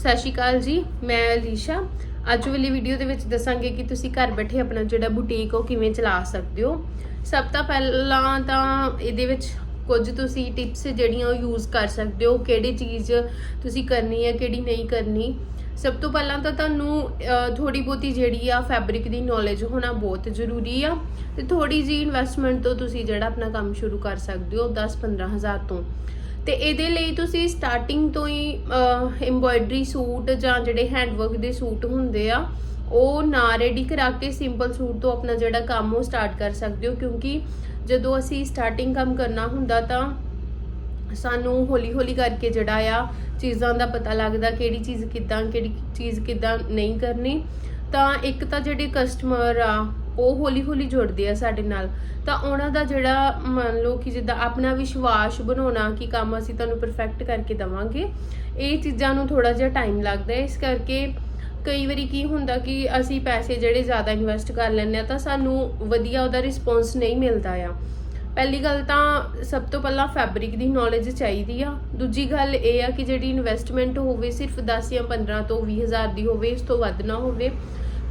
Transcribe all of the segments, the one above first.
ਸਤਿ ਸ਼੍ਰੀ ਅਕਾਲ ਜੀ, ਮੈਂ ਅਲੀਸ਼ਾ। ਅੱਜ ਵਾਲੀ ਵੀਡੀਓ ਦੇ ਵਿੱਚ ਦੱਸਾਂਗੇ ਕਿ ਤੁਸੀਂ ਘਰ ਬੈਠੇ ਆਪਣਾ ਜਿਹੜਾ ਬੁਟੀਕ ਉਹ ਕਿਵੇਂ ਚਲਾ ਸਕਦੇ ਹੋ। ਸਭ ਤੋਂ ਪਹਿਲਾਂ ਤਾਂ ਇਹਦੇ ਵਿੱਚ ਕੁਝ ਤੁਸੀਂ ਟਿਪਸ ਜਿਹੜੀਆਂ ਉਹ ਯੂਜ਼ ਕਰ ਸਕਦੇ ਹੋ, ਕਿਹੜੀ ਚੀਜ਼ ਤੁਸੀਂ ਕਰਨੀ ਹੈ, ਕਿਹੜੀ ਨਹੀਂ ਕਰਨੀ। ਸਭ ਤੋਂ ਪਹਿਲਾਂ ਤਾਂ ਤੁਹਾਨੂੰ ਥੋੜੀ ਬਹੁਤੀ ਜਿਹੜੀ ਆ ਫੈਬਰਿਕ ਦੀ ਨੌਲੇਜ ਹੋਣਾ ਬਹੁਤ ਜ਼ਰੂਰੀ ਆ। ਤੇ ਥੋੜੀ ਜੀ ਇਨਵੈਸਟਮੈਂਟ ਤੋਂ ਤੁਸੀਂ ਜਿਹੜਾ ਆਪਣਾ ਕੰਮ ਸ਼ੁਰੂ ਕਰ ਸਕਦੇ ਹੋ 10-15 ਹਜ਼ਾਰ ਤੋਂ। ਤੇ ਇਹਦੇ ਲਈ ਤੁਸੀਂ ਸਟਾਰਟਿੰਗ ਤੋਂ ਹੀ ਐਮਬੋਇਡਰੀ ਸੂਟ ਜਾਂ ਜਿਹੜੇ ਹੈਂਡਵਰਕ ਦੇ ਸੂਟ ਹੁੰਦੇ ਆ, ਉਹ ਨਾ ਰੈਡੀ ਕਰਾ ਕੇ ਸਿੰਪਲ ਸੂਟ ਤੋਂ ਆਪਣਾ ਜਿਹੜਾ ਕੰਮ ਉਹ ਸਟਾਰਟ ਕਰ ਸਕਦੇ ਹੋ, ਕਿਉਂਕਿ ਜਦੋਂ ਅਸੀਂ ਸਟਾਰਟਿੰਗ ਕੰਮ ਕਰਨਾ ਹੁੰਦਾ ਤਾਂ ਸਾਨੂੰ ਹੌਲੀ ਹੌਲੀ ਕਰਕੇ ਜਿਹੜਾ ਆ, ਚੀਜ਼ਾਂ ਦਾ ਪਤਾ ਲੱਗਦਾ ਕਿਹੜੀ ਚੀਜ਼ ਕਿੱਦਾਂ, ਕਿਹੜੀ ਚੀਜ਼ ਕਿੱਦਾਂ ਨਹੀਂ ਕਰਨੀ। ਤਾਂ ਇੱਕ ਤਾਂ ਜਿਹੜੇ ਕਸਟਮਰ ਆ ਉਹ ਹੌਲੀ ਹੌਲੀ ਜੁੜਦੇ ਆ ਸਾਡੇ ਨਾਲ। ਤਾਂ ਉਹਨਾਂ ਦਾ ਜਿਹੜਾ ਮੰਨ ਲਓ ਕਿ ਜਿੱਦਾਂ ਆਪਣਾ ਵਿਸ਼ਵਾਸ ਬਣਾਉਣਾ ਕਿ ਕੰਮ ਅਸੀਂ ਤੁਹਾਨੂੰ ਪਰਫੈਕਟ ਕਰਕੇ ਦਵਾਂਗੇ, ਇਹ ਚੀਜ਼ਾਂ ਨੂੰ ਥੋੜਾ ਜਿਹਾ ਟਾਈਮ ਲੱਗਦਾ ਹੈ। ਇਸ ਕਰਕੇ ਕਈ ਵਾਰੀ ਕੀ ਹੁੰਦਾ ਕਿ ਅਸੀਂ ਪੈਸੇ ਜਿਹੜੇ ਜ਼ਿਆਦਾ ਇਨਵੈਸਟ ਕਰ ਲੈਂਦੇ ਆ ਤਾਂ ਸਾਨੂੰ ਵਧੀਆ ਉਹਦਾ ਰਿਸਪੌਂਸ ਨਹੀਂ ਮਿਲਦਾ ਆ। ਪਹਿਲੀ ਗੱਲ ਤਾਂ ਸਭ ਤੋਂ ਪਹਿਲਾਂ ਫੈਬਰਿਕ ਦੀ ਨੌਲੇਜ ਚਾਹੀਦੀ ਆ। ਦੂਜੀ ਗੱਲ ਇਹ ਆ ਕਿ ਜਿਹੜੀ ਇਨਵੈਸਟਮੈਂਟ ਹੋਵੇ ਸਿਰਫ 10 ਜਾਂ 15 ਤੋਂ 20 ਹਜ਼ਾਰ ਦੀ ਹੋਵੇ, ਇਸ ਤੋਂ ਵੱਧ ਨਾ ਹੋਵੇ।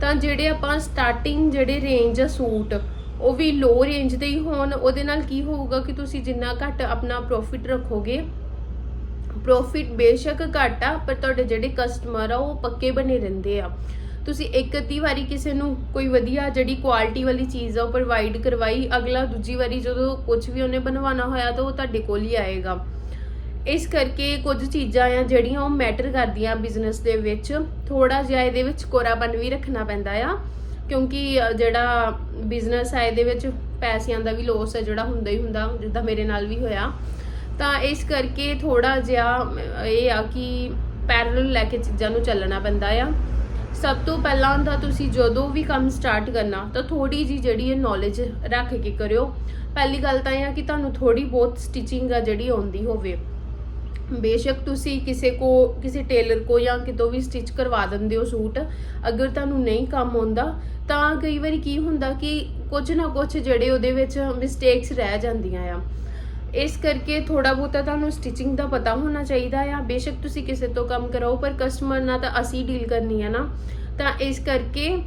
ਤਾਂ ਜਿਹੜੇ ਆਪਾਂ ਸਟਾਰਟਿੰਗ ਜਿਹੜੇ ਰੇਂਜ ਆ ਸੂਟ, ਉਹ ਵੀ ਲੋ ਰੇਂਜ ਦੇ ਹੀ ਹੋਣ, ਉਹਦੇ ਨਾਲ ਕੀ ਹੋਊਗਾ ਕਿ ਤੁਸੀਂ ਜਿੰਨਾ ਘੱਟ ਆਪਣਾ ਪ੍ਰੋਫਿਟ ਰੱਖੋਗੇ। ਪ੍ਰੋਫਿਟ ਬੇਸ਼ੱਕ ਘੱਟ ਆ, ਪਰ ਤੁਹਾਡੇ ਜਿਹੜੇ ਕਸਟਮਰ ਆ, ਉਹ ਪੱਕੇ ਬਣੇ ਰਹਿੰਦੇ ਆ। ਤੁਸੀਂ ਇੱਕ ਅੱਧੀ ਵਾਰੀ ਕਿਸੇ ਨੂੰ ਕੋਈ ਵਧੀਆ ਜਿਹੜੀ ਕੁਆਲਿਟੀ ਵਾਲੀ ਚੀਜ਼ ਆ ਉਹ ਪ੍ਰੋਵਾਈਡ ਕਰਵਾਈ, ਅਗਲਾ ਦੂਜੀ ਵਾਰੀ ਜਦੋਂ ਕੁਝ ਵੀ ਉਹਨੇ ਬਣਵਾਉਣਾ ਹੋਇਆ ਤਾਂ ਉਹ ਤੁਹਾਡੇ ਕੋਲ ਹੀ ਆਏਗਾ। ਇਸ ਕਰਕੇ ਕੁਝ ਚੀਜ਼ਾਂ ਆ ਜਿਹੜੀਆਂ ਉਹ ਮੈਟਰ ਕਰਦੀਆਂ ਬਿਜ਼ਨਸ ਦੇ ਵਿੱਚ। ਥੋੜਾ ਜਿਹਾ ਇਹਦੇ ਵਿੱਚ ਕੋਰਾਪਨ ਵੀ ਰੱਖਣਾ ਪੈਂਦਾ ਆ, ਕਿਉਂਕਿ ਜਿਹੜਾ ਬਿਜ਼ਨਸ ਆ ਇਹਦੇ ਵਿੱਚ ਪੈਸਿਆਂ ਦਾ ਵੀ ਲੋਸ ਹੈ ਜਿਹੜਾ ਹੁੰਦਾ ਹੀ ਹੁੰਦਾ, ਜਿੱਦਾਂ ਮੇਰੇ ਨਾਲ ਵੀ ਹੋਇਆ। ਤਾਂ ਇਸ ਕਰਕੇ ਥੋੜਾ ਜਿਹਾ ਇਹ ਆ ਕਿ ਪੈਰਲਲ ਲੈ ਕੇ ਚੀਜ਼ਾਂ ਨੂੰ ਚੱਲਣਾ ਪੈਂਦਾ ਆ। ਸਭ ਤੋਂ ਪਹਿਲਾਂ ਤਾਂ ਤੁਸੀਂ ਜਦੋਂ ਵੀ ਕੰਮ ਸਟਾਰਟ ਕਰਨਾ, ਤਾਂ ਥੋੜੀ ਜੀ ਜਿਹੜੀ ਹੈ ਨੌਲੇਜ ਰੱਖ ਕੇ ਕਰਿਓ। ਪਹਿਲੀ ਗੱਲ ਤਾਂ ਇਹ ਆ ਕਿ ਤੁਹਾਨੂੰ ਥੋੜੀ ਬਹੁਤ ਸਟਿਚਿੰਗ ਆ ਜਿਹੜੀ ਆਉਂਦੀ ਹੋਵੇ। ਬੇਸ਼ੱਕ ਤੁਸੀਂ ਕਿਸੇ ਕੋ, ਕਿਸੇ ਟੇਲਰ ਕੋ ਜਾਂ ਕਿਤੋਂ ਵੀ ਸਟਿਚ ਕਰਵਾ ਦਿੰਦੇ ਹੋ ਸੂਟ, ਅਗਰ ਤੁਹਾਨੂੰ ਨਹੀਂ ਕੰਮ ਆਉਂਦਾ, ਤਾਂ ਕਈ ਵਾਰੀ ਕੀ ਹੁੰਦਾ ਕਿ ਕੁਝ ਨਾ ਕੁਝ ਜਿਹੜੇ ਉਹਦੇ ਵਿੱਚ ਮਿਸਟੇਕਸ ਰਹਿ ਜਾਂਦੀਆਂ ਆ। ਇਸ ਕਰਕੇ ਥੋੜਾ ਬਹੁਤਾ ਤੁਹਾਨੂੰ ਸਟਿਚਿੰਗ ਦਾ ਪਤਾ ਹੋਣਾ ਚਾਹੀਦਾ ਆ। ਬੇਸ਼ੱਕ ਤੁਸੀਂ ਕਿਸੇ ਤੋਂ ਕੰਮ ਕਰਾਓ, ਪਰ ਕਸਟਮਰ ਨਾਲ ਤਾਂ ਅਸੀਂ ਡੀਲ ਕਰਨੀ ਹੈ ਨਾ। ਤਾਂ ਇਸ ਕਰਕੇ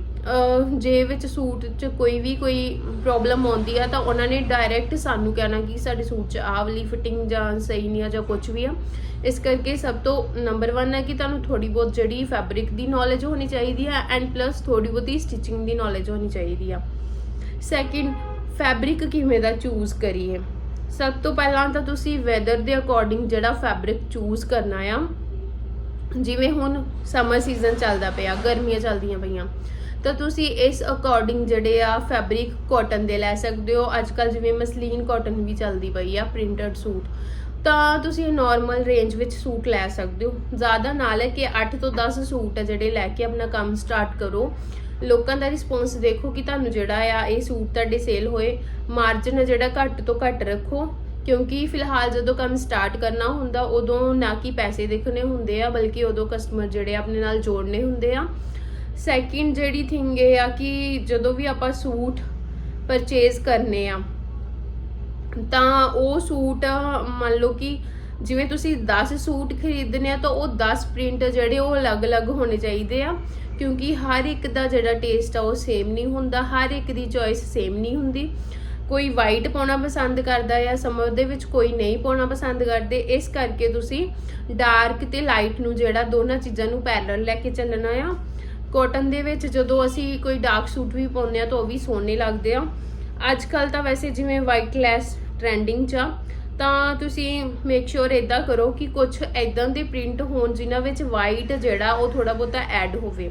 ਜੇ ਵਿੱਚ ਸੂਟ 'ਚ ਕੋਈ ਵੀ ਕੋਈ ਪ੍ਰੋਬਲਮ ਆਉਂਦੀ ਆ ਤਾਂ ਉਹਨਾਂ ਨੇ ਡਾਇਰੈਕਟ ਸਾਨੂੰ ਕਹਿਣਾ ਕਿ ਸਾਡੇ ਸੂਟ 'ਚ ਆਹ ਵਾਲੀ ਫਿਟਿੰਗ ਜਾਂ ਸਹੀ ਨਹੀਂ ਆ ਜਾਂ ਕੁਝ ਵੀ ਆ। ਇਸ ਕਰਕੇ ਸਭ ਤੋਂ ਨੰਬਰ 1 ਹੈ ਕਿ ਤੁਹਾਨੂੰ ਥੋੜੀ ਬਹੁਤ ਜਿਹੜੀ ਫੈਬਰਿਕ ਦੀ ਨੌਲੇਜ ਹੋਣੀ ਚਾਹੀਦੀ ਆ ਐਂਡ ਪਲੱਸ ਥੋੜੀ ਬਹੁਤੀ ਸਟਿਚਿੰਗ ਦੀ ਨੌਲੇਜ ਹੋਣੀ ਚਾਹੀਦੀ ਆ। ਸੈਕਿੰਡ ਫੈਬਰਿਕ ਕਿਵੇਂ ਦਾ ਚੂਜ਼ ਕਰੀਏ? ਸਭ ਤੋਂ ਪਹਿਲਾਂ ਤਾਂ ਤੁਸੀਂ ਵੈਦਰ ਦੇ ਅਕੋਰਡਿੰਗ ਜਿਹੜਾ ਫੈਬਰਿਕ ਚੂਜ਼ ਕਰਨਾ ਆ, ਜਿਵੇਂ ਹੁਣ ਸਮਰ ਸੀਜ਼ਨ ਚੱਲਦਾ ਪਿਆ, ਗਰਮੀਆਂ ਚੱਲਦੀਆਂ ਪਈਆਂ ਤਾਂ ਤੁਸੀਂ ਇਸ ਅਕੋਰਡਿੰਗ ਜਿਹੜੇ ਆ ਫੈਬਰਿਕ ਕਾਟਨ ਦੇ ਲੈ ਸਕਦੇ ਹੋ। ਅੱਜ ਕੱਲ ਜਿਵੇਂ ਮਸਲੀਨ ਕਾਟਨ ਵੀ ਚੱਲਦੀ ਪਈ ਆ ਪ੍ਰਿੰਟਡ ਸੂਟ। ਤਾਂ ਤੁਸੀਂ ਨਾਰਮਲ ਰੇਂਜ ਵਿੱਚ ਸੂਟ ਲੈ ਸਕਦੇ ਹੋ। ਜ਼ਿਆਦਾ ਨਾ ਲੈ ਕੇ 8 ਤੋਂ 10 ਸੂਟ ਆ ਜਿਹੜੇ ਲੈ ਕੇ ਆਪਣਾ ਕੰਮ ਸਟਾਰਟ ਕਰੋ। ਲੋਕਾਂ ਦਾ ਰਿਸਪੌਂਸ ਦੇਖੋ ਕਿ ਤੁਹਾਨੂੰ ਜਿਹੜਾ ਆ ਇਹ ਸੂਟ ਤੁਹਾਡੇ ਸੇਲ ਹੋਏ। ਮਾਰਜਨ ਜਿਹੜਾ ਘੱਟ ਤੋਂ ਘੱਟ ਰੱਖੋ। ਕਿਉਂਕਿ ਫਿਲਹਾਲ ਜਦੋਂ ਕੰਮ ਸਟਾਰਟ ਕਰਨਾ ਹੁੰਦਾ, ਉਦੋਂ ਨਾ ਕਿ ਪੈਸੇ ਦੇਖਣੇ ਹੁੰਦੇ ਆ, ਬਲਕਿ ਉਦੋਂ ਕਸਟਮਰ ਜਿਹੜੇ ਆਪਣੇ ਨਾਲ ਜੋੜਨੇ ਹੁੰਦੇ ਆ। ਸੈਕਿੰਡ ਜਿਹੜੀ ਥਿੰਗ ਇਹ ਆ ਕਿ ਜਦੋਂ ਵੀ ਆਪਾਂ ਸੂਟ ਪਰਚੇਜ਼ ਕਰਨੇ ਆ, ਤਾਂ ਉਹ ਸੂਟ, ਮੰਨ ਲਓ ਕਿ ਜਿਵੇਂ ਤੁਸੀਂ 10 ਸੂਟ ਖਰੀਦਨੇ ਆ, ਤਾਂ ਉਹ 10 ਪ੍ਰਿੰਟ ਜਿਹੜੇ ਉਹ ਅਲੱਗ-ਅਲੱਗ ਹੋਣੇ ਚਾਹੀਦੇ ਆ, ਕਿਉਂਕਿ ਹਰ ਇੱਕ ਦਾ ਜਿਹੜਾ ਟੇਸਟ ਆ ਉਹ ਸੇਮ ਨਹੀਂ ਹੁੰਦਾ, ਹਰ ਇੱਕ ਦੀ ਚੋਇਸ ਸੇਮ ਨਹੀਂ ਹੁੰਦੀ। ਕੋਈ ਵਾਈਟ ਪਾਉਣਾ ਪਸੰਦ ਕਰਦਾ ਆ ਸਮਰ ਦੇ ਵਿੱਚ ਕੋਈ ਨਹੀਂ ਪਾਉਣਾ ਪਸੰਦ ਕਰਦੇ, ਇਸ ਕਰਕੇ ਤੁਸੀਂ ਡਾਰਕ ਤੇ ਲਾਈਟ ਨੂੰ ਜਿਹੜਾ ਦੋਨਾਂ ਚੀਜ਼ਾਂ ਨੂੰ ਪੈਰਲਲ ਲੈ ਕੇ ਚੱਲਣਾ ਆ। ਕਾਟਨ ਦੇ ਵਿੱਚ ਜਦੋਂ ਅਸੀਂ ਕੋਈ ਡਾਰਕ ਸੂਟ ਵੀ ਪਾਉਂਦੇ ਆ ਤਾਂ ਉਹ ਵੀ ਸੋਹਣੇ ਲੱਗਦੇ ਆ। ਅੱਜ ਕੱਲ ਤਾਂ ਵੈਸੇ ਜਿਵੇਂ ਵਾਈਟ ਲੈਸ ਟ੍ਰੈਂਡਿੰਗ 'ਚ ਆ, ਤਾਂ ਤੁਸੀਂ ਮੇਕ ਸ਼ੋਰ ਇਦਾਂ ਕਰੋ ਕਿ ਕੁਝ ਇਦਾਂ ਦੇ ਪ੍ਰਿੰਟ ਹੋਣ ਜਿਨ੍ਹਾਂ ਵਿੱਚ ਵਾਈਟ ਜਿਹੜਾ ਉਹ ਥੋੜਾ ਬਹੁਤਾ ਐਡ ਹੋਵੇ।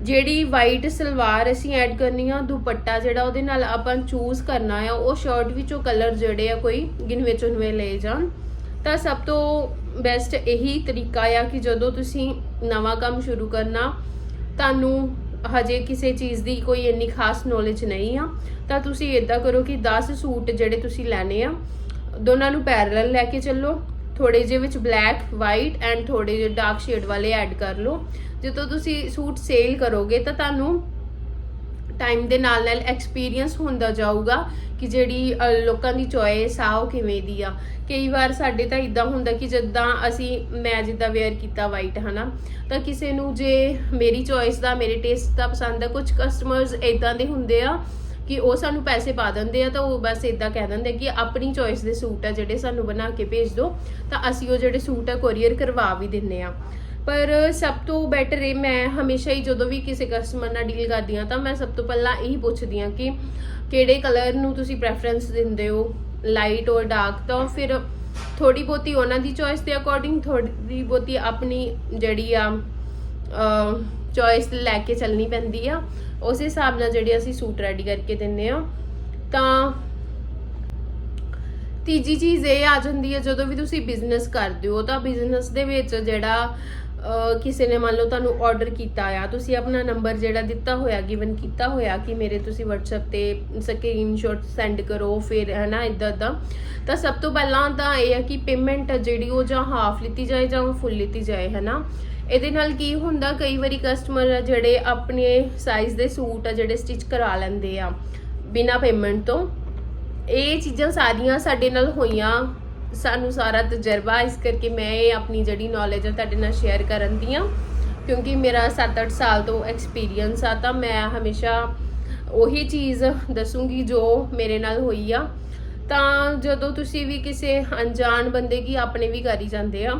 ਜਿਹੜੀ ਵਾਈਟ ਸਲਵਾਰ ਅਸੀਂ ਐਡ ਕਰਨੀ ਆ, ਦੁਪੱਟਾ ਜਿਹੜਾ ਉਹਦੇ ਨਾਲ ਆਪਾਂ ਚੂਜ਼ ਕਰਨਾ ਆ, ਉਹ ਸ਼ਰਟ ਵਿੱਚੋਂ ਕਲਰ ਜਿਹੜੇ ਆ ਕੋਈ ਗਿਣਵੇਂ ਚੁਣਵੇਂ ਲਏ ਜਾਣ। ਤਾਂ ਸਭ ਤੋਂ ਬੈਸਟ ਇਹੀ ਤਰੀਕਾ ਆ ਕਿ ਜਦੋਂ ਤੁਸੀਂ ਨਵਾਂ ਕੰਮ ਸ਼ੁਰੂ ਕਰਨਾ ਤੁਹਾਨੂੰ ਹਜੇ ਕਿਸੇ ਚੀਜ਼ ਦੀ ਕੋਈ ਇੰਨੀ ਖਾਸ ਨੌਲੇਜ ਨਹੀਂ ਆ, ਤਾਂ ਤੁਸੀਂ ਇਦਾਂ ਕਰੋ ਕਿ 10 ਸੂਟ ਜਿਹੜੇ ਤੁਸੀਂ ਲੈਣੇ ਆ, ਦੋਨਾਂ ਨੂੰ ਪੈਰਲਲ ਲੈ ਕੇ ਚੱਲੋ ਥੋੜੇ ਜਿਹੇ ਵਿੱਚ ਬਲੈਕ ਵਾਈਟ ਐਂਡ ਥੋੜੇ ਜਿਹੇ ਡਾਰਕ ਸ਼ੇਡ ਵਾਲੇ ਐਡ ਕਰ ਲਓ। ਜਦੋਂ ਤੁਸੀਂ ਸੂਟ ਸੇਲ ਕਰੋਗੇ ਤਾਂ ਤੁਹਾਨੂੰ ਟਾਈਮ ਦੇ ਨਾਲ ਨਾਲ ਐਕਸਪੀਰੀਅੰਸ ਹੁੰਦਾ ਜਾਊਗਾ ਕਿ ਜਿਹੜੀ ਲੋਕਾਂ ਦੀ ਚੋਇਸ ਆ, ਉਹ ਕਿਵੇਂ ਦੀ ਆ। ਕਈ ਵਾਰ ਸਾਡੇ ਤਾਂ ਇਦਾਂ ਹੁੰਦਾ ਕਿ ਜਿੱਦਾਂ ਅਸੀਂ, ਮੈਂ ਜਿੱਦਾਂ ਵੇਅਰ ਕੀਤਾ ਵਾਈਟ ਹਨਾ। ਤਾਂ ਕਿਸੇ ਨੂੰ ਜੇ ਮੇਰੀ ਚੋਇਸ ਦਾ, ਮੇਰੇ ਟੇਸਟ ਦਾ ਪਸੰਦ ਆ ਕੁਝ ਕਸਟਮਰਸ ਇਦਾਂ ਦੇ ਹੁੰਦੇ ਆ ਕਿ ਉਹ ਸਾਨੂੰ ਪੈਸੇ ਪਾ ਦਿੰਦੇ ਆ ਤਾਂ ਉਹ ਬਸ ਇਦਾਂ ਕਹਿ ਦਿੰਦੇ ਕਿ ਆਪਣੀ ਚੋਇਸ ਦੇ ਸੂਟ ਆ ਜਿਹੜੇ ਸਾਨੂੰ ਬਣਾ ਕੇ ਭੇਜ ਦਿਓ ਤਾਂ ਅਸੀਂ ਉਹ ਜਿਹੜੇ ਸੂਟ ਆ ਕੋਰੀਅਰ ਕਰਵਾ ਵੀ ਦਿੰਨੇ ਆ। ਪਰ ਸਭ ਤੋਂ ਬੈਟਰ ਇਹ ਮੈਂ ਹਮੇਸ਼ਾ ਹੀ ਜਦੋਂ ਵੀ ਕਿਸੇ ਕਸਟਮਰ ਨਾਲ ਡੀਲ ਕਰਦੀ ਆ ਤਾਂ ਮੈਂ ਸਭ ਤੋਂ ਪਹਿਲਾਂ ਇਹੀ ਪੁੱਛਦੀ ਆ ਕਿ ਕਿਹੜੇ ਕਲਰ ਨੂੰ ਤੁਸੀਂ ਪ੍ਰੈਫਰੈਂਸ ਦਿੰਦੇ ਹੋ ਲਾਈਟ ਔਰ ਡਾਰਕ ਤਾਂ ਫਿਰ ਥੋੜੀ ਬਹੁਤੀ ਉਹਨਾਂ ਦੀ ਚੋਇਸ ਦੇ ਅਕੋਰਡਿੰਗ ਥੋੜੀ ਬਹੁਤੀ ਆਪਣੀ ਜਿਹੜੀ ਆ ਚੋਇਸ ਲੈ ਕੇ ਚੱਲਣੀ ਪੈਂਦੀ ਆ। ਉਸ ਹਿਸਾਬ ਨਾਲ ਜਿਹੜੇ ਅਸੀਂ ਸੂਟ ਰੈਡੀ ਕਰਕੇ ਦਿੰਨੇ ਆ ਤਾਂ ਤੀਜੀ ਚੀਜ਼ ਇਹ ਆ ਜਾਂਦੀ ਹੈ ਜਦੋਂ ਵੀ ਤੁਸੀਂ ਬਿਜ਼ਨਸ ਕਰਦੇ ਹੋ ਤਾਂ ਬਿਜ਼ਨਸ ਦੇ ਵਿੱਚ ਜਿਹੜਾ ਕਿਸੇ ਨੇ ਮੰਨ ਲਓ ਤੁਹਾਨੂੰ ਆਰਡਰ ਕੀਤਾ ਆ, ਤੁਸੀਂ ਆਪਣਾ ਨੰਬਰ ਜਿਹੜਾ ਦਿੱਤਾ ਹੋਇਆ ਗਿਵਨ ਕੀਤਾ ਹੋਇਆ ਕਿ ਮੇਰੇ ਤੁਸੀਂ WhatsApp ਤੇ ਸਕਰੀਨਸ਼ਾਟ ਸੈਂਡ ਕਰੋ, ਫਿਰ ਹੈ ਨਾ ਇਦਾਂ ਦਾ ਤਾਂ ਸਭ ਤੋਂ ਪਹਿਲਾਂ ਤਾਂ ਇਹ ਹੈ ਕਿ ਪੇਮੈਂਟ ਜਿਹੜੀ ਉਹ ਜਾਂ ਹਾਫ ਲਿੱਤੀ ਜਾਏ ਜਾਂ ਫੁੱਲ ਲਿੱਤੀ ਜਾਏ ਹੈ ਨਾ ਇਹਦੇ ਨਾਲ ਕੀ ਹੁੰਦਾ, ਕਈ ਵਾਰੀ ਕਸਟਮਰ ਜਿਹੜੇ ਆਪਣੇ ਸਾਈਜ਼ ਦੇ ਸੂਟ ਆ ਜਿਹੜੇ ਸਟਿਚ ਕਰਾ ਲੈਂਦੇ ਆ ਬਿਨਾ ਪੇਮੈਂਟ ਤੋਂ। ਇਹ ਚੀਜ਼ਾਂ ਸਾਰੀਆਂ ਸਾਡੇ ਨਾਲ ਹੋਈਆਂ ਸਾਨੂੰ ਸਾਰਾ ਤਜਰਬਾ ਇਸ ਕਰਕੇ ਮੈਂ ਇਹ ਆਪਣੀ ਜਿਹੜੀ ਨੌਲੇਜ ਹੈ ਤੁਹਾਡੇ ਨਾਲ ਸ਼ੇਅਰ ਕਰਨ ਦੀ ਆ ਕਿਉਂਕਿ ਮੇਰਾ 7-8 ਸਾਲ ਤੋਂ ਐਕਸਪੀਰੀਅੰਸ ਆ, ਤਾਂ ਮੈਂ ਹਮੇਸ਼ਾ ਉਹੀ ਚੀਜ਼ ਦੱਸੂਗੀ ਜੋ ਮੇਰੇ ਨਾਲ ਹੋਈ ਆ। ਤਾਂ ਜਦੋਂ ਤੁਸੀਂ ਵੀ ਕਿਸੇ ਅਣਜਾਣ ਬੰਦੇ ਕੀ ਆਪਣੇ ਵੀ ਕਰੀ ਜਾਂਦੇ ਆ,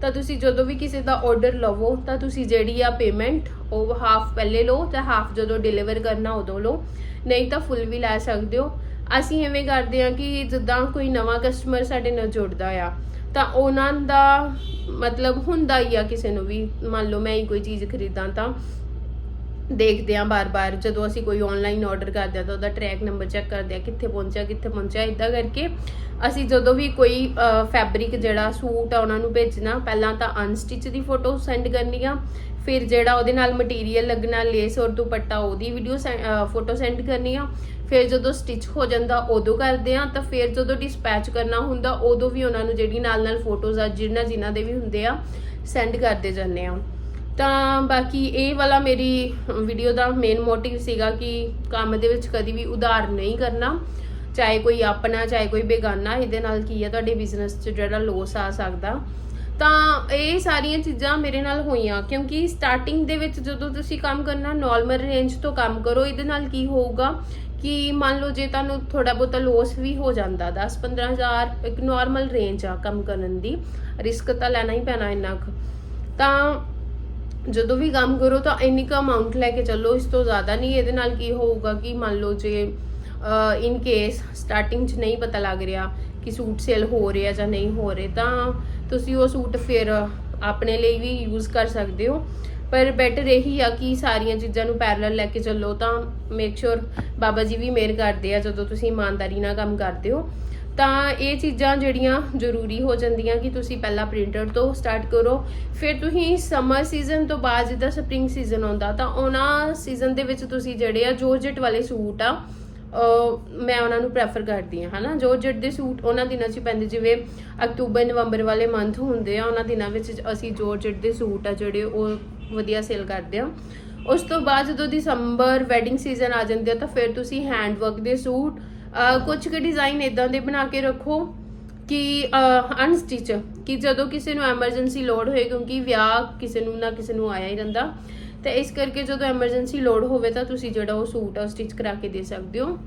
ਤਾਂ ਤੁਸੀਂ ਜਦੋਂ ਵੀ ਕਿਸੇ ਦਾ ਆਰਡਰ ਲਵੋ, ਤਾਂ ਤੁਸੀਂ ਜਿਹੜੀ ਆ ਪੇਮੈਂਟ ਉਹ ਹਾਫ ਪਹਿਲੇ ਲਓ ਤੇ ਹਾਫ ਜਦੋਂ ਡਿਲੀਵਰ ਕਰਨਾ ਉਦੋਂ ਲਓ। ਨਹੀਂ ਤਾਂ ਫੁੱਲ ਵੀ ਲੈ ਸਕਦੇ ਹੋ। ਅਸੀਂ ਐਵੇਂ ਕਰਦੇ ਆ ਕਿ ਜਿੱਦਾਂ ਕੋਈ ਨਵਾਂ ਕਸਟਮਰ ਸਾਡੇ ਨਾਲ ਜੁੜਦਾ ਆ, ਤਾਂ ਉਹਨਾਂ ਦਾ ਮਤਲਬ ਹੁੰਦਾ ਹੀ ਆ ਕਿਸੇ ਨੂੰ ਵੀ, ਮੰਨ ਲਓ ਮੈਂ ਹੀ ਕੋਈ ਚੀਜ਼ ਖਰੀਦਾਂ ਤਾਂ ਦੇਖਦੇ ਆ ਬਾਰ-ਬਾਰ, ਜਦੋਂ ਅਸੀਂ ਕੋਈ ਆਨਲਾਈਨ ਆਰਡਰ ਕਰਦੇ ਆ ਤਾਂ ਉਹਦਾ ਟਰੈਕ ਨੰਬਰ ਚੈੱਕ ਕਰਦੇ ਆ ਕਿੱਥੇ ਪਹੁੰਚਿਆ ਕਿੱਥੇ ਪਹੁੰਚਿਆ ਇਦਾਂ ਕਰਕੇ ਅਸੀਂ ਜਦੋਂ ਵੀ ਕੋਈ ਫੈਬਰਿਕ ਜਿਹੜਾ ਸੂਟ ਆ ਉਹਨਾਂ ਨੂੰ ਭੇਜਣਾ, ਪਹਿਲਾਂ ਤਾਂ ਅਨਸਟਿਚ ਦੀ ਫੋਟੋ ਸੈਂਡ ਕਰਨੀ ਆ, ਫਿਰ ਜਿਹੜਾ ਉਹਦੇ ਨਾਲ ਮਟੀਰੀਅਲ ਲੱਗਣਾ ਲੇਸ ਔਰ ਦੁਪੱਟਾ ਉਹਦੀ ਵੀਡੀਓ ਫੋਟੋ ਸੈਂਡ ਕਰਨੀ ਆ ਫਿਰ ਜਦੋਂ ਸਟਿਚ ਹੋ ਜਾਂਦਾ, ਉਦੋਂ ਕਰਦੇ ਆ ਤਾਂ ਫਿਰ ਜਦੋਂ ਡਿਸਪੈਚ ਕਰਨਾ ਹੁੰਦਾ, ਉਦੋਂ ਵੀ ਉਹਨਾਂ ਨੂੰ ਜਿਹੜੀ ਨਾਲ ਨਾਲ ਫੋਟੋਜ਼ ਆ ਜਿਨ੍ਹਾਂ ਜਿਨ੍ਹਾਂ ਦੇ ਵੀ ਹੁੰਦੇ ਆ ਸੈਂਡ ਕਰਦੇ ਜਾਂਦੇ ਆ ਤਾਂ ਬਾਕੀ ਇਹ ਵਾਲਾ ਮੇਰੀ ਵੀਡੀਓ ਦਾ ਮੇਨ ਮੋਟਿਵ ਸੀਗਾ ਕਿ ਕੰਮ ਦੇ ਵਿੱਚ ਕਦੀ ਵੀ ਉਧਾਰ ਨਹੀਂ ਕਰਨਾ। ਚਾਹੇ ਕੋਈ ਆਪਣਾ, ਚਾਹੇ ਕੋਈ ਬੇਗਾਨਾ, ਇਹਦੇ ਨਾਲ ਕੀ ਹੈ ਤੁਹਾਡੇ ਬਿਜ਼ਨਸ 'ਚ ਜਿਹੜਾ ਲੋਸ ਆ ਸਕਦਾ। ਤਾਂ ਇਹ ਸਾਰੀਆਂ ਚੀਜ਼ਾਂ ਮੇਰੇ ਨਾਲ ਹੋਈਆਂ, ਕਿਉਂਕਿ ਸਟਾਰਟਿੰਗ ਦੇ ਵਿੱਚ ਜਦੋਂ ਤੁਸੀਂ ਕੰਮ ਕਰਨਾ ਨਾਰਮਲ ਰੇਂਜ ਤੋਂ ਕੰਮ ਕਰੋ, ਇਹਦੇ ਨਾਲ ਕੀ ਹੋਊਗਾ ਕਿ ਮੰਨ ਲਓ ਜੇ ਤੁਹਾਨੂੰ ਥੋੜਾ ਬਹੁਤਾ ਲੋਸ ਵੀ ਹੋ ਜਾਂਦਾ 10-15000 ਇੱਕ ਨਾਰਮਲ ਰੇਂਜ ਆ ਕੰਮ ਕਰਨ ਦੀ ਰਿਸਕ ਤਾਂ ਲੈਣਾ ਹੀ ਪੈਣਾ ਇੰਨਾ ਕੁ। ਤਾਂ ਜਦੋਂ ਵੀ ਕੰਮ ਕਰੋ ਤਾਂ ਇੰਨੀ ਕੁ ਅਮਾਉਂਟ ਲੈ ਕੇ ਚੱਲੋ, ਇਸ ਤੋਂ ਜ਼ਿਆਦਾ ਨਹੀਂ, ਇਹਦੇ ਨਾਲ ਕੀ ਹੋਊਗਾ ਕਿ ਮੰਨ ਲਓ ਜੇ ਇਨ ਕੇਸ ਸਟਾਰਟਿੰਗ 'ਚ ਨਹੀਂ ਪਤਾ ਲੱਗ ਰਿਹਾ ਕਿ ਸੂਟ ਸੇਲ ਹੋ ਰਿਹਾ ਜਾਂ ਨਹੀਂ ਹੋ ਰਹੇ, ਤਾਂ ਤੁਸੀਂ ਉਹ ਸੂਟ ਫਿਰ ਆਪਣੇ ਲਈ ਵੀ ਯੂਜ਼ ਕਰ ਸਕਦੇ ਹੋ। ਪਰ ਬੈਟਰ ਇਹੀ ਆ ਕਿ ਸਾਰੀਆਂ ਚੀਜ਼ਾਂ ਨੂੰ ਪੈਰਲਲ ਲੈ ਕੇ ਚੱਲੋ, ਤਾਂ ਮੇਕ ਸ਼ੋਰ ਬਾਬਾ ਜੀ ਵੀ ਮਿਹਰ ਕਰਦੇ ਆ ਜਦੋਂ ਤੁਸੀਂ ਇਮਾਨਦਾਰੀ ਨਾਲ ਕੰਮ ਕਰਦੇ ਹੋ। ਤਾਂ ਇਹ ਚੀਜ਼ਾਂ ਜਿਹੜੀਆਂ ਜ਼ਰੂਰੀ ਹੋ ਜਾਂਦੀਆਂ ਕਿ ਤੁਸੀਂ ਪਹਿਲਾਂ ਪ੍ਰਿੰਟਰ ਤੋਂ ਸਟਾਰਟ ਕਰੋ। ਫਿਰ ਤੁਸੀਂ ਸਮਰ ਸੀਜ਼ਨ ਤੋਂ ਬਾਅਦ ਜਿੱਦਾਂ ਸਪ੍ਰਿੰਗ ਸੀਜ਼ਨ ਆਉਂਦਾ, ਤਾਂ ਉਹਨਾਂ ਸੀਜ਼ਨ ਦੇ ਵਿੱਚ ਤੁਸੀਂ ਜਿਹੜੇ ਆ ਜੋਰਜਟ ਵਾਲੇ ਸੂਟ ਆ ਮੈਂ ਉਹਨਾਂ ਨੂੰ ਪ੍ਰੈਫਰ ਕਰਦੀ ਹਾਂ, ਹਨਾ? ਜੋਰਜਟ ਦੇ ਸੂਟ ਉਹਨਾਂ ਦਿਨਾਂ 'ਚ ਪੈਂਦੇ, ਜਿਵੇਂ ਅਕਤੂਬਰ, ਨਵੰਬਰ ਵਾਲੇ ਮੰਥ ਹੁੰਦੇ ਆ, ਉਹਨਾਂ ਦਿਨਾਂ ਵਿੱਚ ਅਸੀਂ ਜੋਰਜਟ ਦੇ ਸੂਟ ਆ, ਜਿਹੜੇ ਉਹ ਵਧੀਆ ਸੇਲ ਕਰਦੇ ਆ। ਉਸ ਤੋਂ ਬਾਅਦ ਜਦੋਂ ਦਸੰਬਰ ਵੈਡਿੰਗ ਸੀਜ਼ਨ ਆ ਜਾਂਦੇ ਆ, ਤਾਂ ਫਿਰ ਤੁਸੀਂ ਹੈਂਡ ਵਰਕ ਦੇ ਸੂਟ, ਅਹ ਕੁਝ ਕੁ ਡਿਜ਼ਾਈਨ ਇਦਾਂ ਦੇ ਬਣਾ ਕੇ ਰੱਖੋ ਕਿ ਅਨਸਟਿਚ ਕਿ ਜਦੋਂ ਕਿਸੇ ਨੂੰ ਐਮਰਜੈਂਸੀ ਲੋਡ ਹੋਏ, ਕਿਉਂਕਿ ਵਿਆਹ ਕਿਸੇ ਨੂੰ ਨਾ ਕਿਸੇ ਨੂੰ ਆਇਆ ਹੀ ਰਹਿੰਦਾ, ਤੇ ਇਸ ਕਰਕੇ ਜਦੋਂ ਐਮਰਜੈਂਸੀ ਲੋਡ ਹੋਵੇ ਤਾਂ ਤੁਸੀਂ ਜਿਹੜਾ ਉਹ ਸੂਟ ਆ ਸਟਿਚ ਕਰਾ ਕੇ ਦੇ ਸਕਦੇ ਹੋ।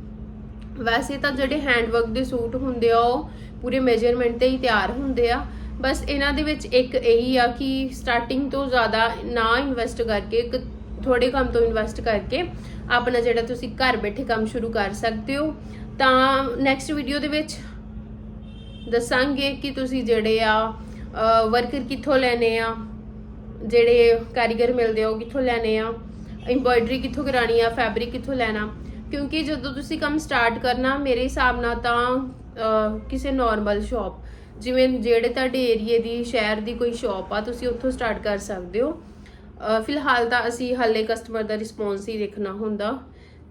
ਵੈਸੇ ਤਾਂ ਜਿਹੜੇ ਹੈਂਡਵਰਕ ਦੇ ਸੂਟ ਹੁੰਦੇ ਆ, ਉਹ ਪੂਰੇ ਮੇਜਰਮੈਂਟ ਤੇ ਹੀ ਤਿਆਰ ਹੁੰਦੇ ਆ। ਬਸ ਇਹਨਾਂ ਦੇ ਵਿੱਚ ਇੱਕ ਇਹੀ ਆ ਕਿ ਸਟਾਰਟਿੰਗ ਤੋਂ ਜ਼ਿਆਦਾ ਨਾ ਇਨਵੈਸਟ ਕਰਕੇ, ਇੱਕ ਥੋੜੇ ਕੰਮ ਤੋਂ ਇਨਵੈਸਟ ਕਰਕੇ ਆਪਣਾ ਜਿਹੜਾ ਤੁਸੀਂ ਘਰ ਬੈਠੇ ਕੰਮ ਸ਼ੁਰੂ ਕਰ ਸਕਦੇ ਹੋ। ਤਾਂ ਨੈਕਸਟ ਵੀਡੀਓ ਦੇ ਵਿੱਚ ਦੱਸਾਂਗੇ ਕਿ ਤੁਸੀਂ ਜਿਹੜੇ ਆ ਵਰਕਰ ਕਿੱਥੋਂ ਲੈਣੇ ਆ, ਜਿਹੜੇ ਕਾਰੀਗਰ ਮਿਲਦੇ ਆ, ਉਹ ਕਿੱਥੋਂ ਲੈਣੇ ਆ ਐਮਬ੍ਰਾਇਡਰੀ ਕਿੱਥੋਂ ਕਰਾਣੀ ਆ ਫੈਬਰਿਕ ਕਿੱਥੋਂ ਲੈਣਾ। ਕਿਉਂਕਿ ਜਦੋਂ ਤੁਸੀਂ ਕੰਮ ਸਟਾਰਟ ਕਰਨਾ, ਮੇਰੇ ਹਿਸਾਬ ਨਾਲ ਤਾਂ ਕਿਸੇ ਨਾਰਮਲ ਸ਼ਾਪ ਜਿਵੇਂ ਜਿਹੜੇ ਤੁਹਾਡੇ ਏਰੀਏ ਦੀ, ਸ਼ਹਿਰ ਦੀ ਕੋਈ ਸ਼ਾਪ ਆ, ਤੁਸੀਂ ਉੱਥੋਂ ਸਟਾਰਟ ਕਰ ਸਕਦੇ ਹੋ। ਫਿਲਹਾਲ ਤਾਂ ਅਸੀਂ ਹਾਲੇ ਕਸਟਮਰ ਦਾ ਰਿਸਪੌਂਸ ਹੀ ਦੇਖਣਾ ਹੁੰਦਾ।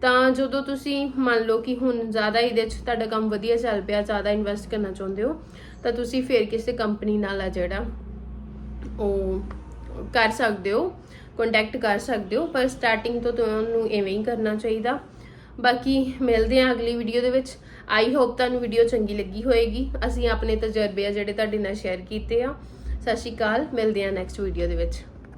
ਤਾਂ ਜਦੋਂ ਤੁਸੀਂ ਮੰਨ ਲਓ ਕਿ ਹੁਣ ਜ਼ਿਆਦਾ ਇਹਦੇ 'ਚ ਤੁਹਾਡਾ ਕੰਮ ਵਧੀਆ ਚੱਲ ਪਿਆ, ਜ਼ਿਆਦਾ ਇਨਵੈਸਟ ਕਰਨਾ ਚਾਹੁੰਦੇ ਹੋ, ਤਾਂ ਤੁਸੀਂ ਫਿਰ ਕਿਸੇ ਕੰਪਨੀ ਨਾਲ ਆ ਜਿਹੜਾ ਉਹ ਕਰ ਸਕਦੇ ਹੋ ਕੰਟੈਕਟ ਕਰ ਸਕਦੇ ਹੋ, ਪਰ ਸਟਾਰਟਿੰਗ ਤੋਂ ਤੁਹਾਨੂੰ ਐਵੇਂ ਹੀ ਕਰਨਾ ਚਾਹੀਦਾ। ਬਾਕੀ ਮਿਲਦੇ ਹਾਂ ਅਗਲੀ ਵੀਡੀਓ ਦੇ ਵਿੱਚ। ਆਈ ਹੋਪ ਤੁਹਾਨੂੰ ਵੀਡੀਓ ਚੰਗੀ ਲੱਗੀ ਹੋਏਗੀ। ਅਸੀਂ ਆਪਣੇ ਤਜਰਬੇ ਆ ਜਿਹੜੇ ਤੁਹਾਡੇ ਨਾਲ ਸ਼ੇਅਰ ਕੀਤੇ ਆ। ਸਤਿ ਸ਼੍ਰੀ ਅਕਾਲ। ਮਿਲਦੇ ਹਾਂ ਨੈਕਸਟ ਵੀਡੀਓ ਦੇ ਵਿੱਚ।